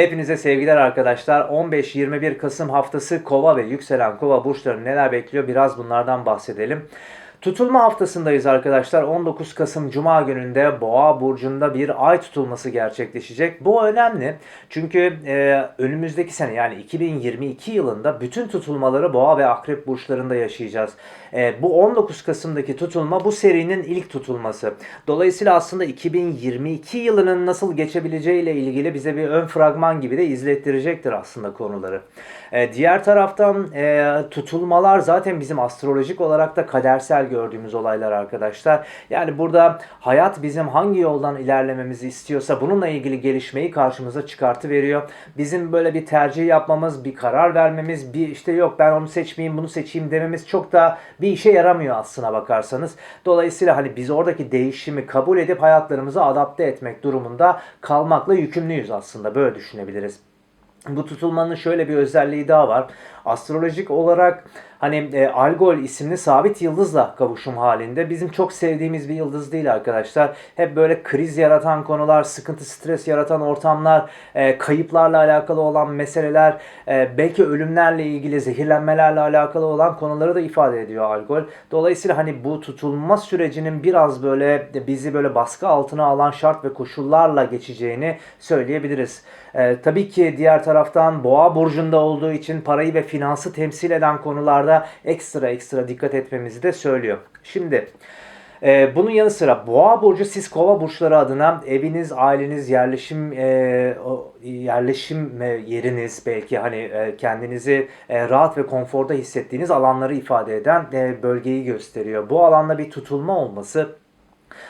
Hepinize sevgiler arkadaşlar. 15-21 Kasım haftası Kova ve yükselen Kova burçları neler bekliyor biraz bunlardan bahsedelim. Tutulma haftasındayız arkadaşlar. 19 Kasım Cuma gününde Boğa burcunda bir ay tutulması gerçekleşecek. Bu önemli. Çünkü e, önümüzdeki sene yani 2022 yılında bütün tutulmaları Boğa ve Akrep burçlarında yaşayacağız. E, bu 19 Kasım'daki tutulma bu serinin ilk tutulması. Dolayısıyla aslında 2022 yılının nasıl geçebileceği ile ilgili bize bir ön fragman gibi de izlettirecektir aslında konuları. E, diğer taraftan e, tutulmalar zaten bizim astrolojik olarak da kadersel gördüğümüz olaylar arkadaşlar. Yani burada hayat bizim hangi yoldan ilerlememizi istiyorsa bununla ilgili gelişmeyi karşımıza çıkartı veriyor. Bizim böyle bir tercih yapmamız, bir karar vermemiz, bir işte yok ben onu seçmeyeyim, bunu seçeyim dememiz çok da bir işe yaramıyor aslına bakarsanız. Dolayısıyla hani biz oradaki değişimi kabul edip hayatlarımızı adapte etmek durumunda kalmakla yükümlüyüz aslında. Böyle düşünebiliriz. Bu tutulmanın şöyle bir özelliği daha var. Astrolojik olarak hani e, Algol isimli sabit yıldızla kavuşum halinde. Bizim çok sevdiğimiz bir yıldız değil arkadaşlar. Hep böyle kriz yaratan konular, sıkıntı, stres yaratan ortamlar, e, kayıplarla alakalı olan meseleler, e, belki ölümlerle ilgili, zehirlenmelerle alakalı olan konuları da ifade ediyor Algol. Dolayısıyla hani bu tutulma sürecinin biraz böyle bizi böyle baskı altına alan şart ve koşullarla geçeceğini söyleyebiliriz. E, tabii ki diğer taraftan Boğa burcunda olduğu için parayı ve finansı temsil eden konularda ekstra ekstra dikkat etmemizi de söylüyor. Şimdi e, bunun yanı sıra Boğa burcu siz Kova burçları adına eviniz, aileniz, yerleşim e, yerleşim e, yeriniz belki hani e, kendinizi e, rahat ve konforda hissettiğiniz alanları ifade eden e, bölgeyi gösteriyor. Bu alanda bir tutulma olması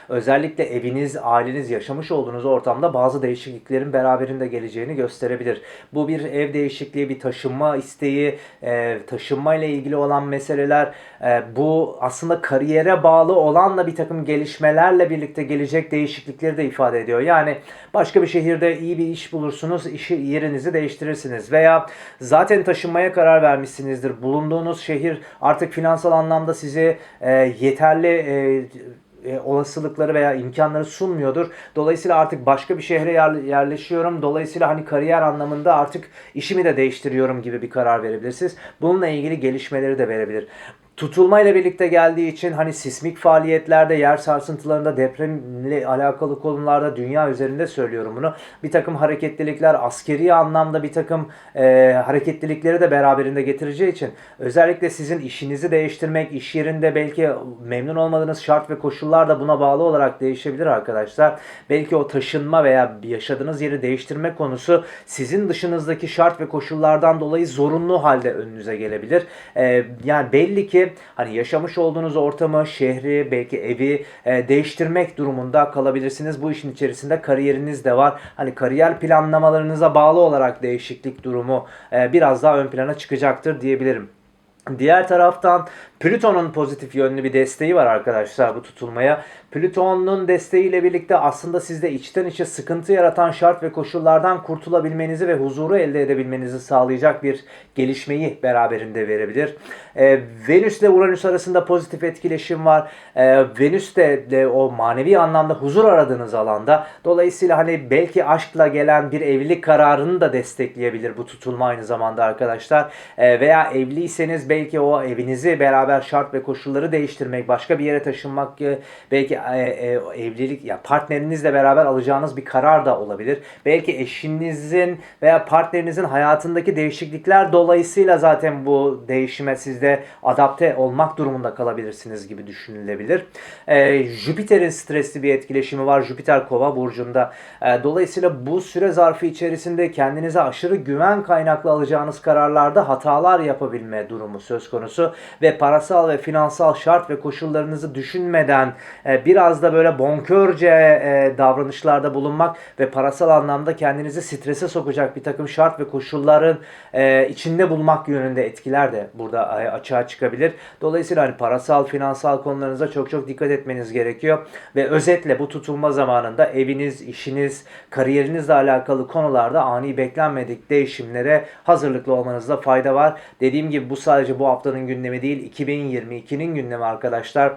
Özellikle eviniz, aileniz yaşamış olduğunuz ortamda bazı değişikliklerin beraberinde geleceğini gösterebilir. Bu bir ev değişikliği, bir taşınma isteği, e, taşınma ile ilgili olan meseleler, e, bu aslında kariyere bağlı olanla bir takım gelişmelerle birlikte gelecek değişiklikleri de ifade ediyor. Yani başka bir şehirde iyi bir iş bulursunuz, işi yerinizi değiştirirsiniz veya zaten taşınmaya karar vermişsinizdir. Bulunduğunuz şehir artık finansal anlamda size e, yeterli e, olasılıkları veya imkanları sunmuyordur. Dolayısıyla artık başka bir şehre yerleşiyorum. Dolayısıyla hani kariyer anlamında artık işimi de değiştiriyorum gibi bir karar verebilirsiniz. Bununla ilgili gelişmeleri de verebilir tutulma ile birlikte geldiği için hani sismik faaliyetlerde, yer sarsıntılarında, depremle alakalı konularda dünya üzerinde söylüyorum bunu. Bir takım hareketlilikler, askeri anlamda bir takım e, hareketlilikleri de beraberinde getireceği için özellikle sizin işinizi değiştirmek, iş yerinde belki memnun olmadığınız şart ve koşullar da buna bağlı olarak değişebilir arkadaşlar. Belki o taşınma veya yaşadığınız yeri değiştirme konusu sizin dışınızdaki şart ve koşullardan dolayı zorunlu halde önünüze gelebilir. E, yani belli ki hani yaşamış olduğunuz ortamı, şehri, belki evi e, değiştirmek durumunda kalabilirsiniz. Bu işin içerisinde kariyeriniz de var. Hani kariyer planlamalarınıza bağlı olarak değişiklik durumu e, biraz daha ön plana çıkacaktır diyebilirim. Diğer taraftan Plüton'un pozitif yönlü bir desteği var arkadaşlar bu tutulmaya. Plüton'un desteğiyle birlikte aslında sizde içten içe sıkıntı yaratan şart ve koşullardan kurtulabilmenizi ve huzuru elde edebilmenizi sağlayacak bir gelişmeyi beraberinde verebilir. Ee, Venüs ile Uranüs arasında pozitif etkileşim var. Ee, Venüs de, de o manevi anlamda huzur aradığınız alanda. Dolayısıyla hani belki aşkla gelen bir evlilik kararını da destekleyebilir bu tutulma aynı zamanda arkadaşlar. Ee, veya evliyseniz belki o evinizi beraber şart ve koşulları değiştirmek, başka bir yere taşınmak, e, belki e, e, evlilik ya partnerinizle beraber alacağınız bir karar da olabilir. Belki eşinizin veya partnerinizin hayatındaki değişiklikler dolayısıyla zaten bu değişime sizde adapte olmak durumunda kalabilirsiniz gibi düşünülebilir. E, Jüpiter'in stresli bir etkileşimi var. Jüpiter Kova burcunda. Dolayısıyla bu süre zarfı içerisinde kendinize aşırı güven kaynaklı alacağınız kararlarda hatalar yapabilme durumu söz konusu ve parasal ve finansal şart ve koşullarınızı düşünmeden e, biraz da böyle bonkörce e, davranışlarda bulunmak ve parasal anlamda kendinizi strese sokacak bir takım şart ve koşulların e, içinde bulmak yönünde etkiler de burada e, açığa çıkabilir. Dolayısıyla hani parasal, finansal konularınıza çok çok dikkat etmeniz gerekiyor ve özetle bu tutulma zamanında eviniz, işiniz, kariyerinizle alakalı konularda ani beklenmedik değişimlere hazırlıklı olmanızda fayda var. Dediğim gibi bu sadece bu haftanın gündemi değil, 2022'nin gündemi arkadaşlar.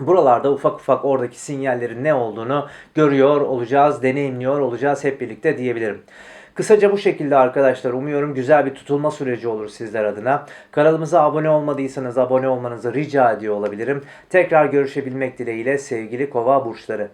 Buralarda ufak ufak oradaki sinyallerin ne olduğunu görüyor olacağız, deneyimliyor olacağız hep birlikte diyebilirim. Kısaca bu şekilde arkadaşlar umuyorum güzel bir tutulma süreci olur sizler adına. Kanalımıza abone olmadıysanız abone olmanızı rica ediyor olabilirim. Tekrar görüşebilmek dileğiyle sevgili kova burçları.